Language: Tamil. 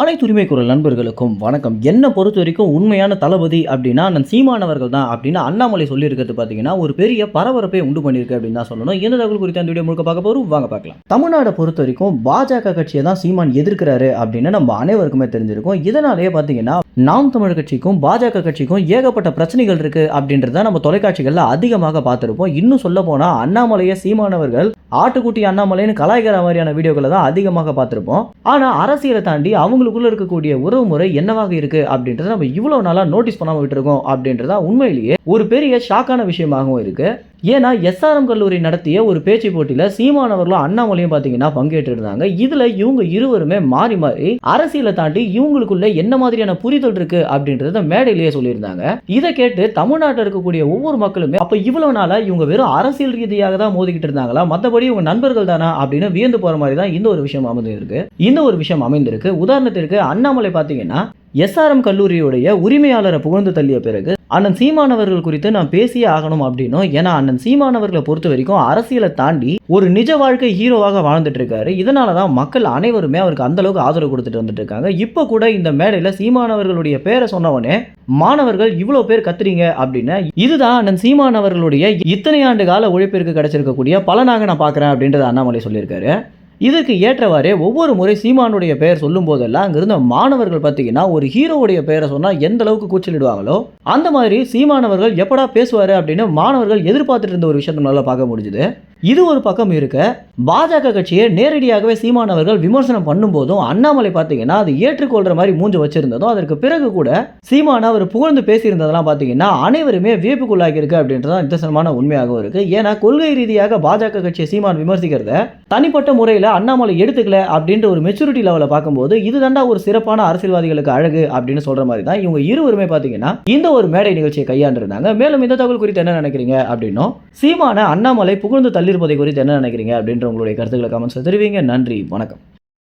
அனைத்து உரிமை குரல் நண்பர்களுக்கும் வணக்கம். என்னை பொறுத்த வரைக்கும் உண்மையான தளபதி அப்படின்னா நான் சீமானவர்கள் தான் அப்படின்னு அண்ணாமலை சொல்லியிருக்கிறது பார்த்தீங்கன்னா ஒரு பெரிய பரபரப்பை உண்டு பண்ணியிருக்கு அப்படின்னு தான் சொல்லணும். எந்த தகவல் குறித்து அந்த வீடியோ முழுக்க பார்க்க போகிறோம் வாங்க பார்க்கலாம். தமிழ்நாடை பொறுத்த வரைக்கும் பாஜக கட்சியை தான் சீமான் எதிர்க்கிறாரு அப்படின்னு நம்ம அனைவருக்குமே தெரிஞ்சிருக்கும். இதனாலேயே பார்த்தீங்கன்னா நாம் தமிழ் கட்சிக்கும் பாஜக கட்சிக்கும் ஏகப்பட்ட பிரச்சனைகள் இருக்கு அப்படின்றத நம்ம தொலைக்காட்சிகளில் அதிகமாக பார்த்துருப்போம். இன்னும் சொல்ல போனால் அண்ணாமலையை சீமானவர்கள் ஆட்டுக்குட்டி அண்ணாமலைன்னு கலாய்கிற மாதிரியான வீடியோக்களை தான் அதிகமாக பார்த்துருப்போம். ஆனால் அரசியலை தாண்டி அவங்களுக்குள்ள இருக்கக்கூடிய உறவு முறை என்னவாக இருக்கு அப்படின்றத நம்ம இவ்வளோ நாளாக நோட்டீஸ் பண்ணாமல் விட்டுருக்கோம் அப்படின்றதா உண்மையிலேயே ஒரு பெரிய ஷாக்கான விஷயமாகவும் இருக்குது ஏன்னா எஸ்ஆர்எம் கல்லூரி நடத்திய ஒரு பேச்சு போட்டியில் சீமானவர்களும் அண்ணாமலையும் பார்த்தீங்கன்னா பங்கேற்றிருந்தாங்க. இதில் இவங்க இருவருமே மாறி மாறி அரசியலை தாண்டி இவங்களுக்குள்ள என்ன மாதிரியான புரிதல் இருக்கு அப்படின்றத மேடையிலேயே சொல்லியிருந்தாங்க. இதை கேட்டு தமிழ்நாட்டில் இருக்கக்கூடிய ஒவ்வொரு மக்களுமே அப்போ இவ்வளவு நாளா இவங்க வெறும் அரசியல் ரீதியாக தான் மோதிக்கிட்டு இருந்தாங்களா? மற்றபடி இவங்க நண்பர்கள் தானா அப்படின்னு வியந்து போற மாதிரி தான் இந்த ஒரு விஷயம் அமைந்திருக்கு. இந்த ஒரு விஷயம் அமைந்திருக்கு. உதாரணத்திற்கு அண்ணாமலை பார்த்தீங்கன்னா எஸ்ஆர்எம் கல்லூரியுடைய உரிமையாளரை புகழ்ந்து தள்ளிய பிறகு அண்ணன் சீமானவர்கள் குறித்து நான் பேசியே ஆகணும் அப்படின்னும். ஏன்னா அண்ணன் சீமானவர்களை பொறுத்த வரைக்கும் அரசியலை தாண்டி ஒரு நிஜ வாழ்க்கை ஹீரோவாக வாழ்ந்துட்டு இருக்காரு இதனால தான் மக்கள் அனைவருமே அவருக்கு அந்த அளவுக்கு ஆதரவு கொடுத்துட்டு வந்துட்டு இருக்காங்க இப்போ கூட இந்த மேடையில் சீமானவர்களுடைய பேரை சொன்னவனே மாணவர்கள் இவ்வளோ பேர் கத்துறீங்க அப்படின்னு இதுதான் அண்ணன் சீமானவர்களுடைய இத்தனை ஆண்டு கால உழைப்பிற்கு கிடைச்சிருக்கக்கூடிய பலனாக நான் பார்க்குறேன் அப்படின்றத அண்ணாமலை சொல்லியிருக்காரு. இதற்கு ஏற்றவாறே ஒவ்வொரு முறை சீமானுடைய பெயர் சொல்லும் போதெல்லாம் அங்கிருந்த மாணவர்கள் பார்த்தீங்கன்னா ஒரு ஹீரோவுடைய பெயரை சொன்னால் எந்த அளவுக்கு கூச்சலிடுவாங்களோ அந்த மாதிரி சீமானவர்கள் எப்படா பேசுவார் அப்படின்னு மாணவர்கள் எதிர்பார்த்துட்டு இருந்த ஒரு விஷயத்தை நல்லா பார்க்க முடிஞ்சுது. இது ஒரு பக்கம் இருக்க பாஜக கட்சியை நேரடியாகவே சீமானவர்கள் விமர்சனம் பண்ணும்போதும் அண்ணாமலை பார்த்தீங்கன்னா அது ஏற்றுக்கொள்கிற மாதிரி மூஞ்சு வச்சிருந்ததும் அதற்கு பிறகு கூட சீமான் அவர் புகழ்ந்து பேசியிருந்ததெல்லாம் பார்த்தீங்கன்னா அனைவருமே வியப்புக்குள்ளாகி இருக்கு அப்படின்றது நிதர்சனமான உண்மையாகவும் இருக்கு. ஏன்னா கொள்கை ரீதியாக பாஜக கட்சியை சீமான் விமர்சிக்கிறத தனிப்பட்ட முறையில் அண்ணாமலை எடுத்துக்கல அப்படின்ற ஒரு மெச்சூரிட்டி லெவலில் பார்க்கும்போது இதுதாண்டா ஒரு சிறப்பான அரசியல்வாதிகளுக்கு அழகு அப்படின்னு சொல்ற மாதிரி தான் இவங்க இருவருமே பார்த்தீங்கன்னா இந்த ஒரு மேடை நிகழ்ச்சியை கையாண்டிருந்தாங்க. மேலும் இந்த தகவல் குறித்து என்ன நினைக்கிறீங்க அப்படின்னும் சீமான அண்ணாமலை புகழ்ந்து தள்ளியிருப்பதை குறித்து என்ன நினைக்கிறீங்க அப்படின்ற உங்களுடைய கருத்துக்களை கமெண்ட்ஸில் தெரிவிங்க. நன்றி. வணக்கம்.